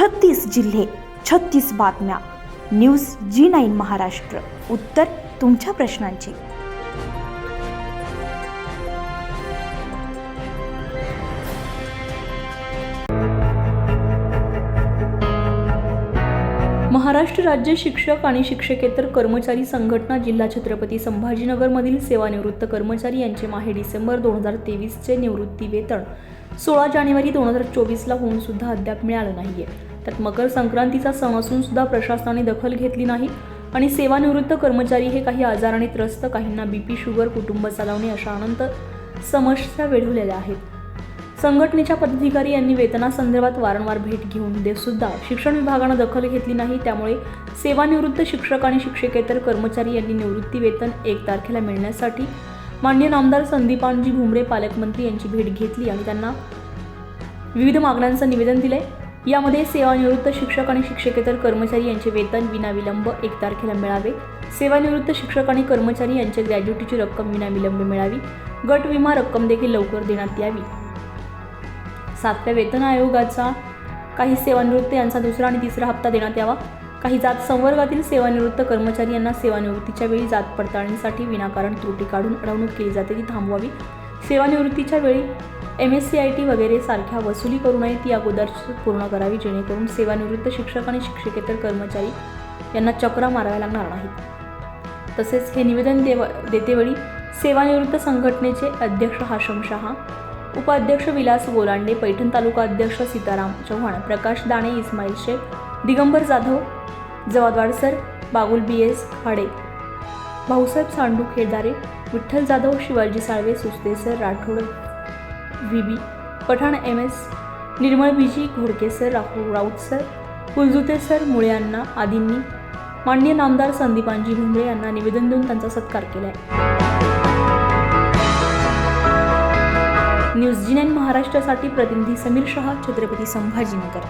छत्तीस जिल्हे छत्तीस बातम्या. News G nine Maharashtra. उत्तर तुमच्या प्रश्नांची. महाराष्ट्र राज्य शिक्षक आणि शिक्षकेतर कर्मचारी संघटना जिल्हा छत्रपती संभाजीनगरमधील सेवानिवृत्त कर्मचारी यांचे माहे डिसेंबर दोन हजार तेवीसचे निवृत्ती वेतन सोळा जानेवारी दोन हजार चोवीसला होऊन सुद्धा अद्याप मिळालं नाहीये. त्यात मकर संक्रांतीचा सण असून सुद्धा प्रशासनाने दखल घेतली नाही आणि सेवानिवृत्त कर्मचारी हे काही आजाराने त्रस्त काहींना बीपी शुगर कुटुंब चालवणे अशा अनंत समस्या वेढवलेल्या आहेत. संघटनेच्या पदाधिकारी यांनी वेतनासंदर्भात वारंवार भेट घेऊन दे सुद्धा शिक्षण विभागानं दखल घेतली नाही. त्यामुळे सेवानिवृत्त शिक्षक आणि शिक्षकेतर कर्मचारी यांनी निवृत्ती वेतन एक तारखेला मिळण्यासाठी मान्य नामदार संदीपानजी भुमरे पालकमंत्री यांची भेट घेतली आणि त्यांना विविध मागण्यांचं निवेदन दिले यामध्ये सेवानिवृत्त शिक्षक आणि शिक्षकेतर कर्मचारी यांचे वेतन विनाविलंब एक तारखेला मिळावे. सेवानिवृत्त शिक्षक आणि कर्मचारी यांच्या ग्रॅज्युटीची रक्कम विनाविलंब मिळावी. गट विमा रक्कम देखील लवकर देण्यात यावी. सातव्या वेतन आयोगाचा काही सेवानिवृत्त यांचा दुसरा आणि तिसरा हप्ता देण्यात यावा. काही जात संवर्गातील सेवानिवृत्त कर्मचारी यांना सेवानिवृत्तीच्या वेळी जात पडताळणीसाठी विनाकारण त्रुटी काढून अडवणूक केली जाते ती थांबवावी. सेवानिवृत्तीच्या वेळी M S C I T वगैरे सारख्या वसुली करू नये ती अगोदर पूर्ण करावी जेणेकरून सेवानिवृत्त शिक्षक आणि शिक्षकेतर कर्मचारी यांना चक्रा माराव्या लागणार नाहीत. तसेच हे निवेदन देव देतेवेळी सेवानिवृत्त संघटनेचे अध्यक्ष हाशम शहा उपाध्यक्ष विलास गोलांडे पैठण तालुका अध्यक्ष Sitaram Chavan Prakash Dane Ismail Shaikh Digambar Jadhav Jawadwad sir Bagul B S Khade Bhausaheb Sandu Kheldare Vitthal Jadhav Shivaji Salve Suste sir Rathod V B Pathan M S Nirmal BG Ghodke sir Rahul Raut sir Kuljute sir Mule यांना आदींनी मान्य नामदार संदीपांजी भुमरे यांना निवेदन देऊन त्यांचा सत्कार केला आहे न्यूज जी नाईन महाराष्ट्रासाठी प्रतिनिधी समीर शहा छत्रपती संभाजीनगर.